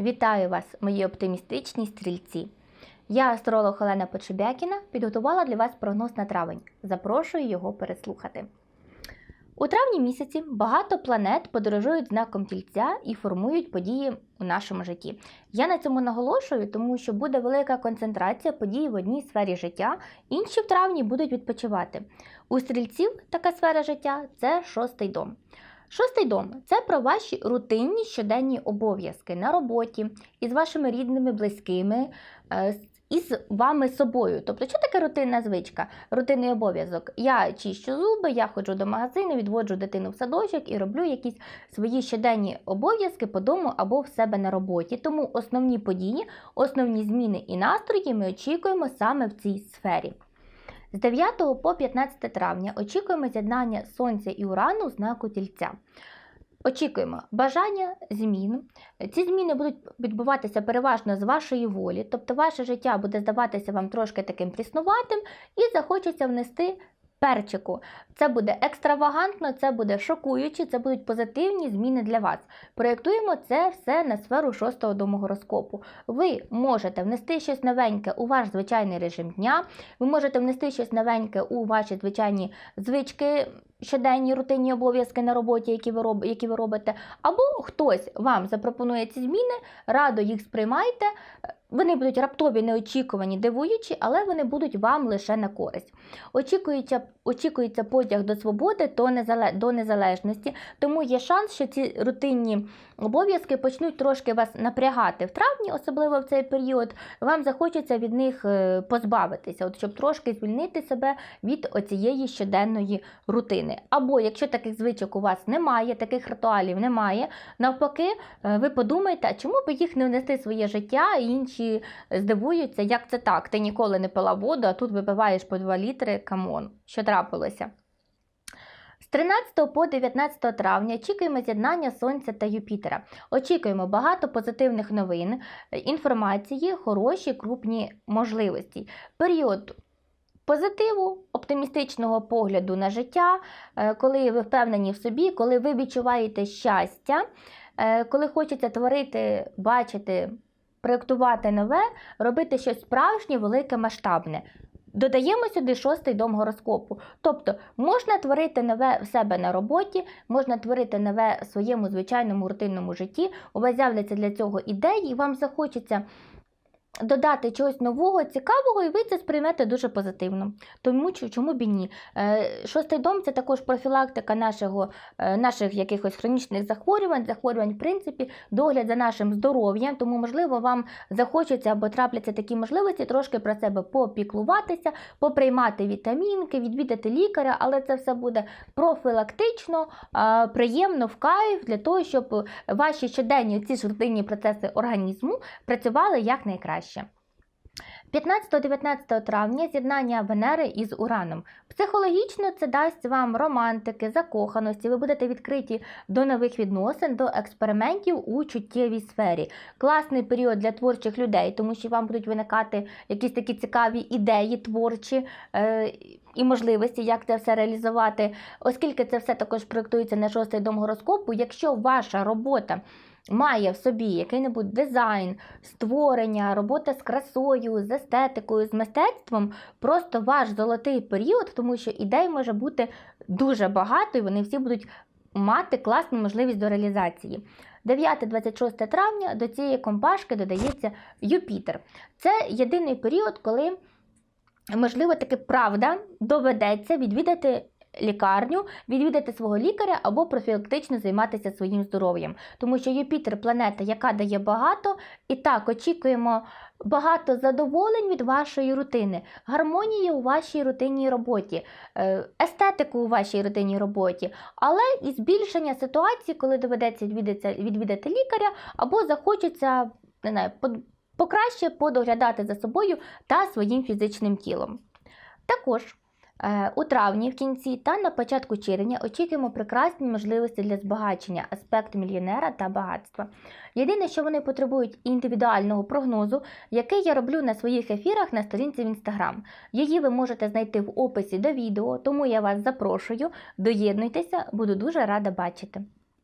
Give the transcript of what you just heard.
Вітаю вас, мої оптимістичні стрільці. Я, астролог Олена Почебякіна, підготувала для вас прогноз на травень. Запрошую його переслухати. У травні місяці багато планет подорожують знаком тільця і формують події у нашому житті. Я на цьому наголошую, тому що буде велика концентрація подій в одній сфері життя, інші в травні будуть відпочивати. У стрільців така сфера життя це шостий дом. Шостий дом це про ваші рутинні щоденні обов'язки на роботі, із вашими рідними, близькими, е, із вами собою. Тобто, що таке рутинна звичка? Рутинний обов'язок. Я чищу зуби, я ходжу до магазину, відводжу дитину в садочок і роблю якісь свої щоденні обов'язки по дому або в себе на роботі. Тому основні події, основні зміни і настрої ми очікуємо саме в цій сфері. З 9 по 15 травня очікуємо з'єднання Сонця і Урану в знаку Тільця. Очікуємо бажання змін. Ці зміни будуть відбуватися переважно з вашої волі, тобто ваше життя буде здаватися вам трошки таким пріснуватим і захочеться внести перчику. Це буде екстравагантно, це буде шокуюче, це будуть позитивні зміни для вас. Проєктуємо це все на сферу шостого дому гороскопу. Ви можете внести щось новеньке у ваш звичайний режим дня, ви можете внести щось новеньке у ваші звичайні звички, щоденні рутинні обов'язки на роботі, які ви, роб, які ви робите, або хтось вам запропонує ці зміни, радо їх сприймайте. Вони будуть раптові, неочікувані, дивуючі, але вони будуть вам лише на користь. Очікується, очікується потяг до свободи до, незале- до незалежності, тому є шанс, що ці рутинні обов'язки почнуть трошки вас напрягати в травні, особливо в цей період. Вам захочеться від них е, позбавитися, от щоб трошки звільнити себе від оцієї щоденної рутини. Або якщо таких звичок у вас немає, таких ритуалів немає, навпаки, е, ви подумайте, чому б їх не внести в своє життя, і інші здивуються, як це так? Ти ніколи не пила воду, а тут випиваєш по 2 літри. Камон, що трапилося? З 13 по 19 травня очікуємо з'єднання Сонця та Юпітера. Очікуємо багато позитивних новин, інформації, хороші, крупні можливості. Період позитиву, оптимістичного погляду на життя, е, коли ви впевнені в собі, коли ви відчуваєте щастя, е, коли хочеться творити, бачити, проєктувати нове, робити щось справжнє, велике, масштабне. Додаємо сюди шостий дом гороскопу. Тобто можна творити нове в себе на роботі, можна творити нове в своєму звичайному рутинному житті. У вас з'являться для цього ідеї, і вам захочеться додати чогось нового, цікавого, і ви це сприймете дуже позитивно. Тому чому б і ні? Е, Шостий дом це також профілактика нашого, е, наших якихось хронічних захворювань, захворювань, в принципі, догляд за нашим здоров'ям. Тому, можливо, вам захочеться або трапляться такі можливості трошки про себе попіклуватися, поприймати вітамінки, відвідати лікаря, але це все буде профілактично, приємно в кайф для того, щоб ваші щоденні ці ж процеси організму працювали якнайкраще. 15-19 травня з'єднання Венери із Ураном. Психологічно це дасть вам романтики, закоханості. Ви будете відкриті до нових відносин, до експериментів у чуттєвій сфері. Класний період для творчих людей, тому що вам будуть виникати якісь такі цікаві ідеї творчі. Е- і можливості, як це все реалізувати, оскільки це все також проєктується на шостий дом гороскопу. Якщо ваша робота має в собі який-небудь дизайн, створення, робота з красою, з естетикою, з мистецтвом, просто ваш золотий період, тому що ідей може бути дуже багато, і вони всі будуть мати класну можливість до реалізації. 9-26 травня до цієї компашки додається Юпітер. Це єдиний період, коли, можливо, таки правда доведеться відвідати лікарню, відвідати свого лікаря або профілактично займатися своїм здоров'ям. Тому що Юпітер планета, яка дає багато, і так очікуємо багато задоволень від вашої рутини, гармонії у вашій рутинній роботі, е, естетику у вашій рутинній роботі, але і збільшення ситуації, коли доведеться відвідати, лікаря, або захочеться не знаю, по- покраще подоглядати за собою та своїм фізичним тілом. Також У травні, в кінці та на початку червня очікуємо прекрасні можливості для збагачення аспект мільйонера та багатства. Єдине, що вони потребують індивідуального прогнозу, який я роблю на своїх ефірах на сторінці в інстаграм. Її ви можете знайти в описі до відео, тому я вас запрошую, доєднуйтеся, буду дуже рада бачити.